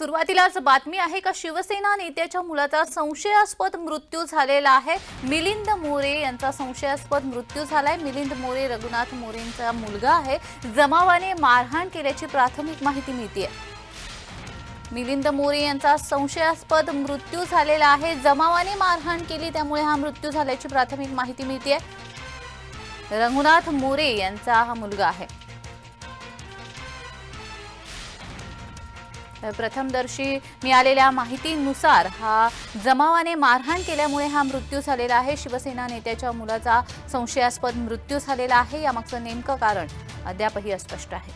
सुरुवातीलाच बातमी आहे का शिवसेना नेत्याच्या मुलाचा संशयास्पद मृत्यू झालेला आहे. मिलिंद मोरे यांचा संशयास्पद मृत्यू झालाय. मिलिंद मोरे रघुनाथ मोरेंचा मुलगा आहे. जमावाने मारहाण केल्याची प्राथमिक माहिती मिळते मिलिंद मोरे यांचा संशयास्पद मृत्यू झालेला आहे. जमावाने मारहाण केली त्यामुळे हा मृत्यू झाल्याची प्राथमिक माहिती मिळते रघुनाथ मोरे यांचा हा मुलगा आहे. प्रथमदर्शी मिळालेल्या माहितीनुसार हा जमावाने मारहाण केल्यामुळे हा मृत्यू झालेला आहे. शिवसेना नेत्याच्या मुलाचा संशयास्पद मृत्यू झालेला आहे. यामागचं नेमकं कारण अद्यापही अस्पष्ट आहे.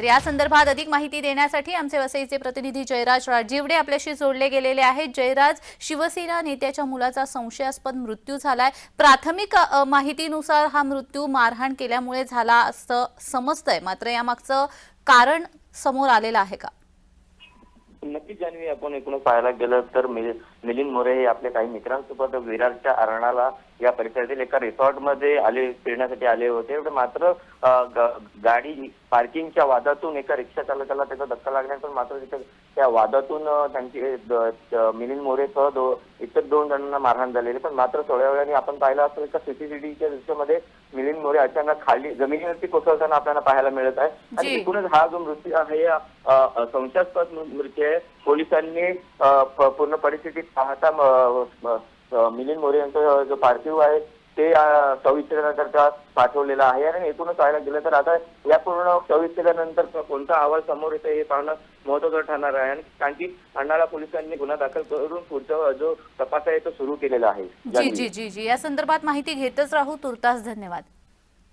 तर या संदर्भात अधिक माहिती देण्यासाठी आमचे वसईचे प्रतिनिधी जयराज राजीवडे आपल्याशी जोडले गेलेले आहेत. जयराज शिवसेना नेत्याच्या मुलाचा संशयास्पद मृत्यू झालाय. प्राथमिक माहितीनुसार हा मृत्यू मारहाण केल्यामुळे झाला असं समजतंय. मात्र यामागचं कारण समोर आलेलं आहे का? नक्कीच जानवी आपण एकूण पाहायला गेलं तर मिल- मिलिंद मोरे हे आपल्या काही मित्रांसोबत विरारच्या अरणाला या परिसरातील एका रिसॉर्टमध्ये आले फिरण्यासाठी आले होते. मात्र गाडी पार्किंगच्या वादातून एका रिक्षा चालकाला त्याचा धक्का लागल्यानंतर मात्र तिथे त्या वादातून त्यांची मिलिंद मोरेसह दो इतर दोन जणांना मारहाण झालेली पण मात्र थोड्या वेळाने आपण पाहिलं असेल का सीसीटीव्हीच्या दृश्यामध्ये मिलिंद मोरे अचानक खाली जमिनीवरती कोसळताना आपल्याला पाहायला मिळत आहे. आणि. एकूणच हा जो मृत्यू आहे संशयास्पद मृत्यू आहे. पोलिसांनी पूर्ण परिस्थितीत पाहता मिलिंद मोरे यांचा जो पार्थिव आहे ते अ, पाठवलेला आहे आणि एकूणच पाहायला गेलं तर आता या पूर्ण शव कोणता अहवाल समोर येतो हे पाहणं महत्वाचं ठरणार आहे. आणि कारण की अण्णाला पोलिसांनी गुन्हा दाखल करून पुढचा जो तपास आहे तो सुरू केलेला आहे. जी जी जी जी. या संदर्भात माहिती घेतच राहू. तुर्तास धन्यवाद.